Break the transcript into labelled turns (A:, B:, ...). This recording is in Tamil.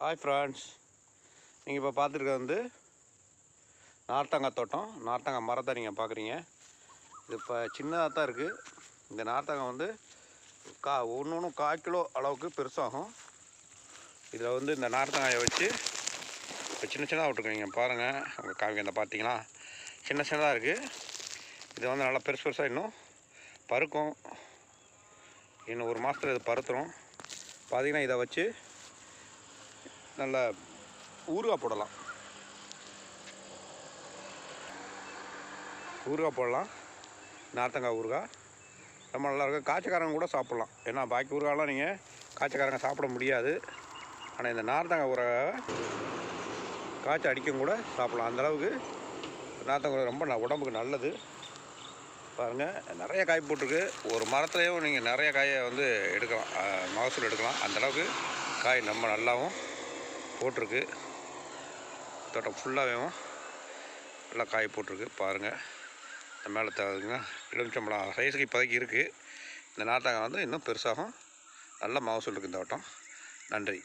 A: ஹாய் ஃப்ரெண்ட்ஸ் நீங்கள் இப்போ பார்த்துருக்க வந்து நார்த்தங்காய் தோட்டம். நார்த்தங்காய் மரத்தை நீங்கள் பார்க்குறீங்க இது இப்போ சின்னதாக தான் இருக்குது இந்த நார்த்தங்காய் வந்து கா ஒன்று ஒன்று கால் கிலோ அளவுக்கு பெருசாகும். இதில் வந்து இந்த நார்த்தங்காயை வச்சு இப்போ சின்ன சின்னதாக விட்ருக்கீங்க பாருங்கள் உங்கள் காவியம் இந்த பார்த்தீங்களா சின்ன சின்னதாக இருக்குது இது வந்து நல்லா பெருசு பெருசாக இன்னும் பருக்கும். இன்னும் ஒரு மாதத்தில் இது பருத்துரும். பார்த்தீங்கன்னா இதை வச்சு நல்ல ஊறுகாய் போடலாம். ஊறுகாய் போடலாம். நார்த்தங்காய் ஊறுகாய். ரொம்ப நல்லாயிருக்கும். காய்ச்சக்காரங்க கூட சாப்பிட்லாம். ஏன்னா பாக்கி ஊறுகாயெலாம் நீங்கள் காய்ச்சக்காரங்க சாப்பிட முடியாது. ஆனால் இந்த நார்த்தங்காய் ஊறுகாய் காய்ச்சல் அடிக்கும் கூட சாப்பிட்லாம். அந்தளவுக்கு நார்த்தங்காய் ரொம்ப ந- உடம்புக்கு நல்லது. பாருங்கள் நிறைய காய் போட்டிருக்கு. ஒரு மரத்துலேயும் நீங்கள் நிறைய காயை வந்து எடுக்கலாம். மகசூல் எடுக்கலாம். அந்தளவுக்கு காய் ரொம்ப நல்லாவும் போட்டிருக்கு. தோட்டம் ஃபுல்லாகவும் நல்லா காய் போட்டிருக்கு பாருங்கள் இந்த மேலே தகுதுங்க எலுமிச்சம்பழம் சைஸுக்கு இப்போதைக்கு இருக்குது இந்த நாட்டாங்க வந்து இன்னும் பெருசாகும். நல்ல மகசூல் இருக்குது இந்த தோட்டம். நன்றி.